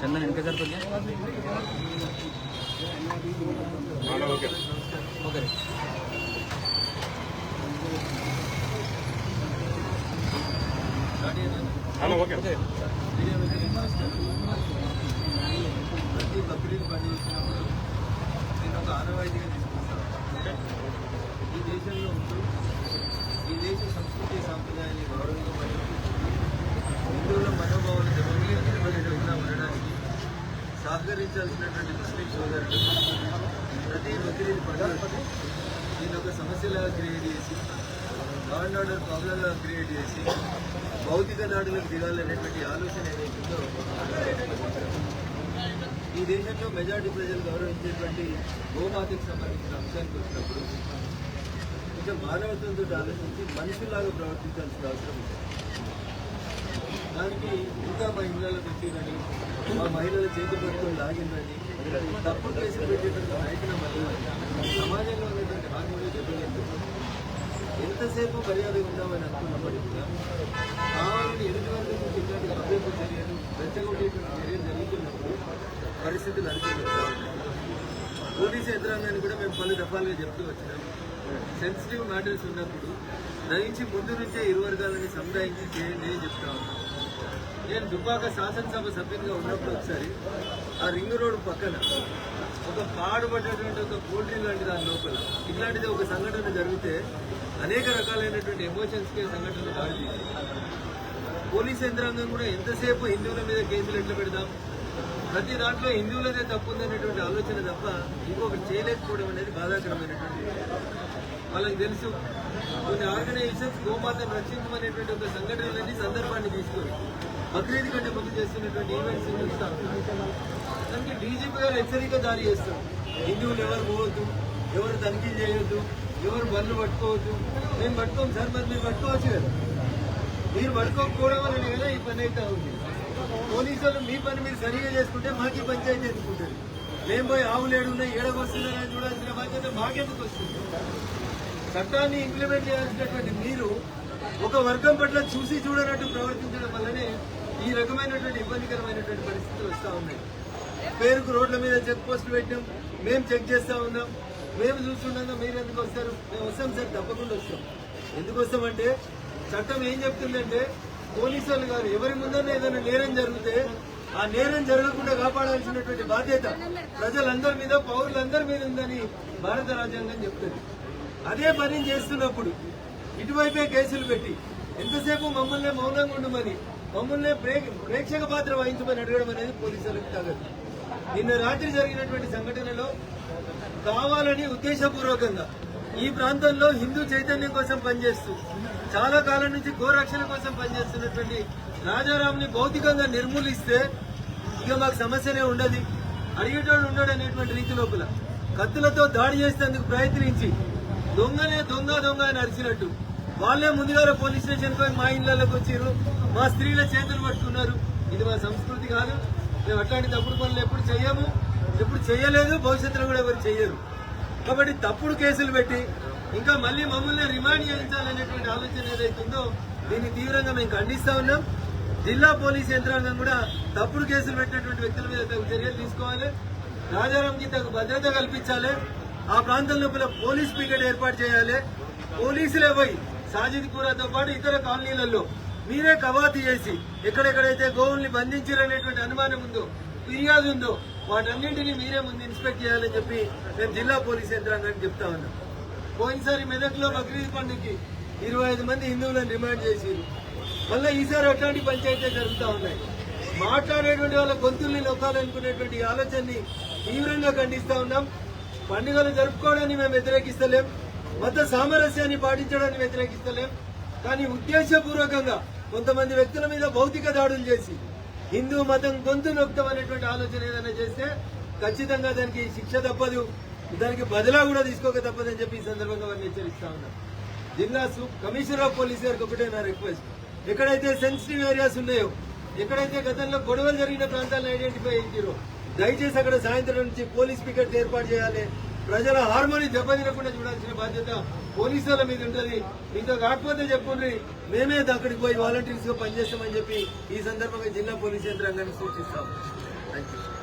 Chandan N sir ಬಗ್ಗೆ okay okay ರೀ hello okay సహకరించాల్సినటువంటి ముస్లిం సోదరులు ప్రతి బక్రీద్ పండుగ దీన్ని ఒక సమస్యలాగా క్రియేట్ చేసి లా అండ్ ఆర్డర్ ప్రాబ్లంగా క్రియేట్ చేసి భౌతిక దాడులకు దిగాలనేటువంటి ఆలోచన ఏదైతుందో ఈ దేశంలో మెజారిటీ ప్రజలు గౌరవించేటువంటి గోమాతకు సంబంధించిన అంశానికి వచ్చినప్పుడు కొంచెం మానవత్వంతో ఆలోచించి మనుషులాగా ప్రవర్తించాల్సిన అవసరం ఉంది. దానికి ఇంకా మా ఇళ్ళలో పెట్టిరని మా మహిళల చేతి పట్టుకొని లాగిందని తప్పుడు కేసులు పెట్టేటువంటి నాయకుల వల్ల సమాజంలో ఉన్నటువంటి హామీలు దెబ్బతింటుంది ఎంతసేపు మర్యాద ఉందామని అనుకున్నప్పటికీ కూడా కావాలని ఎదుటి వర్గం నుంచి ఇలాంటి అభ్యర్థి చర్యలు రెచ్చగొట్టేటువంటి చర్యలు జరుగుతున్నప్పుడు పరిస్థితులు అనుకుంటా పోలీసు యంత్రాంగాన్ని కూడా మేము పలు దఫాలుగా చెప్తూ వచ్చినాం. సెన్సిటివ్ మ్యాటర్స్ ఉన్నప్పుడు దయించి ముందు నుంచే ఇరు వర్గాలని సముదాయించి చేయండి అని చెప్తా ఉన్నాం. నేను దుబ్బాక శాసనసభ సభ్యునిగా ఉన్నప్పుడు ఒకసారి ఆ రింగ్ రోడ్ పక్కన ఒక పాడుపడ్డటువంటి ఒక పోల్ట్రీ లాంటి దాని లోపల. ఇట్లాంటిది ఒక సంఘటన జరిగితే అనేక రకాలైనటువంటి ఎమోషన్స్కి సంఘటనలు దాడి పోలీస్ యంత్రాంగం కూడా ఎంతసేపు హిందువుల మీద కేసులు ఎట్లా పెడదాం? ప్రతి దాంట్లో హిందువులదే తప్పు ఉందనేటువంటి ఆలోచన తప్ప ఇంకొకటి చేయలేకపోవడం అనేది బాధాకరమైనటువంటి వాళ్ళకి తెలుసు. కొన్ని ఆర్గనైజేషన్స్ గోమాతను రక్షించమనేటువంటి ఒక సంఘటనలన్నీ సందర్భాన్ని తీసుకొని బక్రీద్ కంటే ముందు చేస్తున్నటువంటి ఈవెంట్స్ చూస్తాం. దానికి డీజీపీ గారు హెచ్చరిక జారీ చేస్తారు. హిందువులు ఎవరు పోవద్దు ఎవరు తనిఖీ చేయొద్దు ఎవరు బండ్లు పట్టుకోవద్దు. మేము పట్టుకోం సార్ మరి మీరు పట్టుకోవచ్చు కదా. మీరు పట్టుకోకపోవడం వల్ల కదా ఈ పని అయితే ఉంది పోలీసులు మీ పని మీరు సరిగా చేసుకుంటే మాకు ఈ పంచాయతీ ఎందుకుంటుంది మేము పోయి ఆవులు ఏడున్నాయి వస్తుందని చూడాల్సిన బాధ్యత మాకెందుకు వస్తుంది? చట్టాన్ని ఇంప్లిమెంట్ చేయాల్సినటువంటి మీరు ఒక వర్గం పట్ల చూసి చూడనట్టు ప్రవర్తించడం వల్లనే ఈ రకమైనటువంటి ఇబ్బందికరమైనటువంటి పరిస్థితులు వస్తూ ఉన్నాయి. పేరుకు రోడ్ల మీద చెక్ పోస్టులు పెట్టాం మేము చెక్ చేస్తూ ఉన్నాం. మేము చూస్తుండగా మీరు ఎందుకు వస్తారు? మేము వస్తాం సార్ తప్పకుండా వస్తాం. ఎందుకు వస్తామంటే చట్టం ఏం చెప్తుందంటే పోలీసు వాళ్ళు గారు ఎవరి ముందర ఏదైనా నేరం జరిగితే ఆ నేరం జరగకుండా కాపాడాల్సినటువంటి బాధ్యత ప్రజలందరి మీద పౌరులందరి మీద ఉందని భారత రాజ్యాంగం చెప్తుంది. అదే పని చేస్తున్నప్పుడు ఇటువైపే కేసులు పెట్టి ఎంతసేపు మమ్మల్ని మౌనంగా ఉండమని మమ్మల్ని ప్రే- ప్రేక్షక పాత్ర వహించమని అడగడం అనేది పోలీసులకు తగదు. నిన్న రాత్రి జరిగినటువంటి సంఘటనలో కావాలని ఉద్దేశపూర్వకంగా ఈ ప్రాంతంలో హిందూ చైతన్యం కోసం పనిచేస్తూ చాలా కాలం నుంచి గోరక్షణ కోసం పనిచేస్తున్నటువంటి రాజారాంని భౌతికంగా నిర్మూలిస్తే ఇక మాకు సమస్యనే ఉండదు. అడిగేటోడు ఉండడు అనేటువంటి రీతి లోపల కత్తులతో దాడి చేసేందుకు ప్రయత్నించి దొంగనే దొంగ దొంగ అని అరిచినట్టు. వాళ్ళే ముందుగా పోలీస్ స్టేషన్ పోయి మా ఇళ్ళలోకి వచ్చారు మా స్త్రీల చేతులు పట్టుకున్నారు. ఇది మా సంస్కృతి కాదు. మేము అట్లాంటి తప్పుడు పనులు ఎప్పుడు చేయము ఎప్పుడు చేయలేదు భవిష్యత్తులో కూడా ఎవరు చేయరు కాబట్టి తప్పుడు కేసులు పెట్టి ఇంకా మళ్ళీ మమ్మల్ని రిమాండ్ చేయించాలనేటువంటి ఆలోచన ఏదైతుందో దీన్ని తీవ్రంగా మేము ఖండిస్తా ఉన్నాం. జిల్లా పోలీస్ యంత్రాంగం కూడా తప్పుడు కేసులు పెట్టినటువంటి వ్యక్తుల మీద చర్యలు తీసుకోవాలి. రాజారాం గీతకు భద్రత కల్పించాలి. ఆ ప్రాంతం లోపల పోలీస్ పికెట్ ఏర్పాటు చేయాలి. పోలీసులే పోయి సాజిద్పూరాతో పాటు ఇతర కాలనీలలో మీరే కవాతు చేసి ఎక్కడెక్కడైతే గోవుల్ని బంధించారనేటువంటి అనుమానం ఉందో ఫిర్యాదు ఉందో వాటన్నింటినీ మీరే ముందు ఇన్స్పెక్ట్ చేయాలని చెప్పి మేము జిల్లా పోలీస్ యంత్రాంగానికి చెప్తా ఉన్నాం. పోయినసారి మెదక్లో బక్రీద్ పండుగకి ఇరవై ఐదు మంది హిందువులను రిమాండ్ చేసిరు మళ్ళీ ఈసారి అట్లాంటి పంచాయతీ జరుగుతూ ఉన్నాయి. మాట్లాడేటువంటి వాళ్ళ గొంతుల్ని నొక్కాలనుకునేటువంటి ఆలోచనని తీవ్రంగా ఖండిస్తా ఉన్నాం. పండుగలు జరుపుకోవడాన్ని మేము వ్యతిరేకిస్తలేం మత సామరస్యాన్ని పాటించడాన్ని వ్యతిరేకిస్తలేం. కానీ ఉద్దేశపూర్వకంగా కొంతమంది వ్యక్తుల మీద భౌతిక దాడులు చేసి హిందూ మతం గొంతు నొక్కుతాం అనేటువంటి ఆలోచన ఏదైనా చేస్తే ఖచ్చితంగా దానికి శిక్ష తప్పదు. దానికి బదిలా కూడా తీసుకోక తప్పదని చెప్పి ఈ సందర్భంగా వారిని హెచ్చరిస్తా ఉన్నాం. జిల్లా కమిషనర్ ఆఫ్ పోలీస్ గారికి ఒకటే నా రిక్వెస్ట్. ఎక్కడైతే సెన్సిటివ్ ఏరియాస్ ఉన్నాయో ఎక్కడైతే గతంలో గొడవలు జరిగిన ప్రాంతాలను ఐడెంటిఫై చేసిరో దయచేసి అక్కడ సాయంత్రం నుంచి పోలీస్ పికెట్ ఏర్పాటు చేయాలి. ప్రజల హార్మోని దెబ్బతినకుండా చూడాల్సిన బాధ్యత పోలీసుల మీద ఉంటుంది. ఇంకా కాకపోతే చెప్పండి మేమే అక్కడికి పోయి వాలంటీర్స్గా పనిచేస్తామని చెప్పి ఈ సందర్భంగా జిల్లా పోలీస్ యంత్రాంగాన్ని సూచిస్తాం థ్యాంక్ యూ